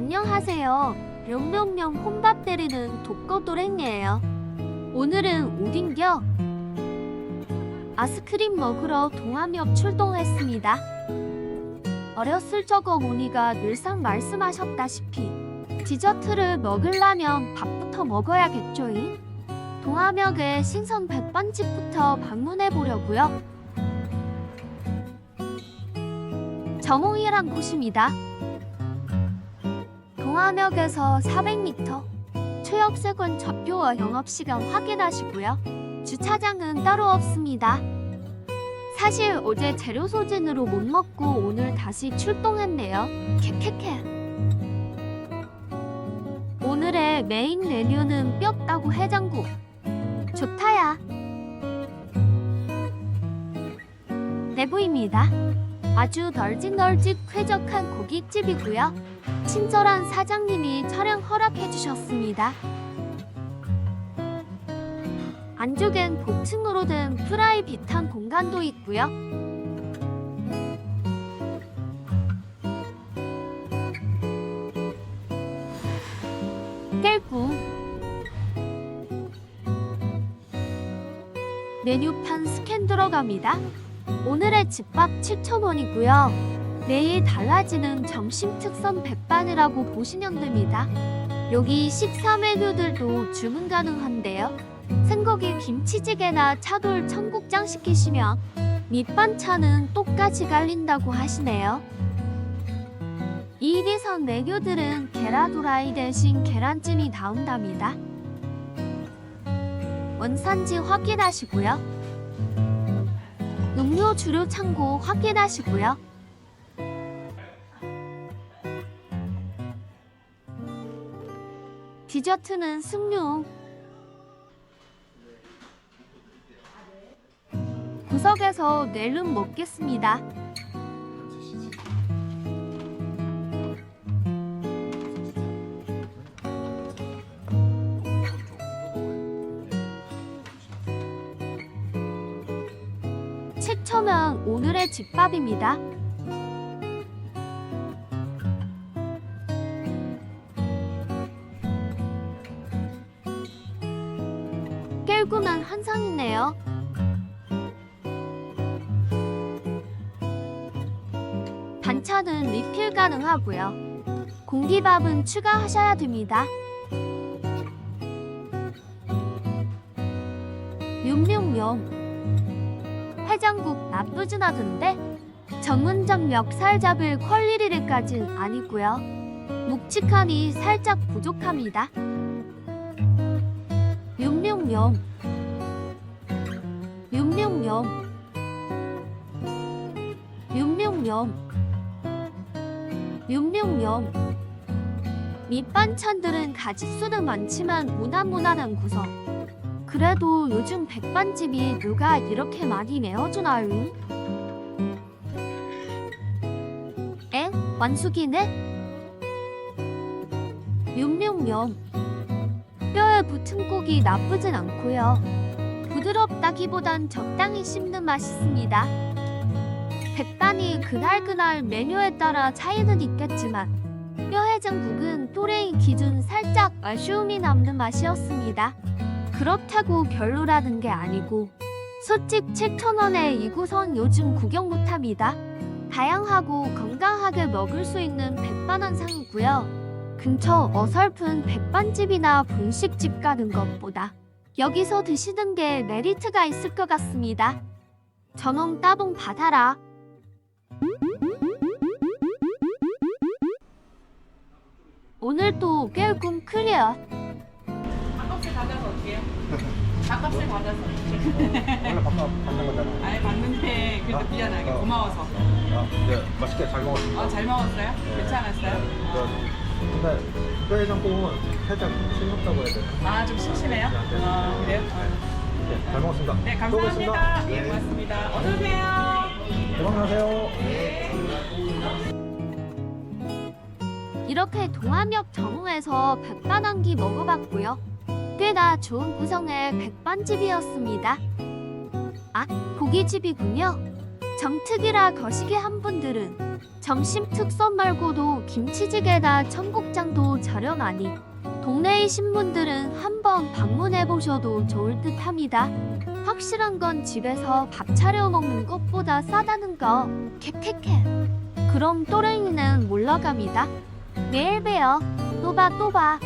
안녕하세요. 명명명 혼밥 때리는 독거도랭이에요. 오늘은 오딘겨 아스크림 먹으러 동암역 출동했습니다. 어렸을 적 어머니가 늘상 말씀하셨다시피 디저트를 먹으려면 밥부터 먹어야겠죠잉? 동암역의 신선 백반집부터 방문해 보려고요. 정홍이란 곳입니다. 동암역에서 400m 최역세권 좌표와 영업시간 확인하시고요. 주차장은 따로 없습니다. 사실 어제 재료 소진으로 못 먹고 오늘 다시 출동했네요. 캐캐캐. 오늘의 메인 메뉴는 뼈다구 해장국. 좋다야. 내부입니다. 아주 널찍널찍 쾌적한 고깃집이고요. 친절한 사장님이 촬영 허락해 주셨습니다. 안쪽엔 복층으로 된 프라이빗한 공간도 있고요. 깰꿈 메뉴판 스캔 들어갑니다. 오늘의 집밥 7,000원이고요. 매일 달라지는 점심 특선 백반이라고 보시면 됩니다. 여기 식사 메뉴들도 주문 가능한데요. 생고기 김치찌개나 차돌 청국장 시키시면 밑반찬은 똑같이 갈린다고 하시네요. 1위선 메뉴들은 계라도라이 대신 계란찜이 나온답니다. 원산지 확인하시고요. 음료 주류 창고 확인하시고요. 디저트는 승류. 구석에서 낼름 먹겠습니다. 칠초면 오늘의 집밥입니다. 깰구만 한상이네요. 반찬은 리필 가능하고요. 공기밥은 추가하셔야 됩니다. 욤욤욤 해장국 나쁘진 않은데? 전문점 멱살 잡을 퀄리티까진 아니고요. 묵직함이 살짝 부족합니다. 욤욤욤 욤욤욤 욤욤욤 욤욤욤 밑반찬들은 가짓수는 많지만 무난무난한 구성 그래도 요즘 백반집이 누가 이렇게 많이 내어주나요? 에? 완숙이네? 욤욤욤 뼈에 붙은 고기 나쁘진 않고요 부드럽다기보단 적당히 씹는 맛있습니다 백반이 그날그날 메뉴에 따라 차이는 있겠지만 뼈해장국은 또래이 기준 살짝 아쉬움이 남는 맛이었습니다 그렇다고 별로라는 게 아니고 솔직 7,000원에 이곳은 요즘 구경 못합니다. 다양하고 건강하게 먹을 수 있는 백반한상이고요. 근처 어설픈 백반집이나 분식집 가는 것보다 여기서 드시는 게 메리트가 있을 것 같습니다. 전원 따봉 받아라. 오늘도 깰꿈 클리어. 밥값을 받아서 어떻게 해요? 밥값을 받아서 원래 밥값 받는 거잖아. 아예 받는데 그래도 아, 미안하게 어. 고마워서 아, 네, 맛있게 잘 먹었습니다. 어, 잘 먹었어요? 네. 괜찮았어요? 저, 근데 뼈해장국은 살짝 싱겁다고 해야 되나? 아 좀 심심해요? 네, 네. 어, 그래요? 어. 네, 잘 먹었습니다. 네또 감사합니다 뵙겠습니다. 예 네. 고맙습니다 어서오세요 건강하세요. 이렇게 동암역 정우에서 백반 한끼 먹어봤고요. 꽤나 좋은 구성의 백반집이었습니다. 아, 고깃집이군요. 정특이라 거시기 한 분들은 점심 특선 말고도 김치찌개나 청국장도 저렴하니 동네의 신분들은 한번 방문해 보셔도 좋을 듯 합니다. 확실한 건 집에서 밥 차려 먹는 것보다 싸다는 거. 캡캡캡. 그럼 또랭이는 물러갑니다. 내일 봬요. 또 봐, 또 봐.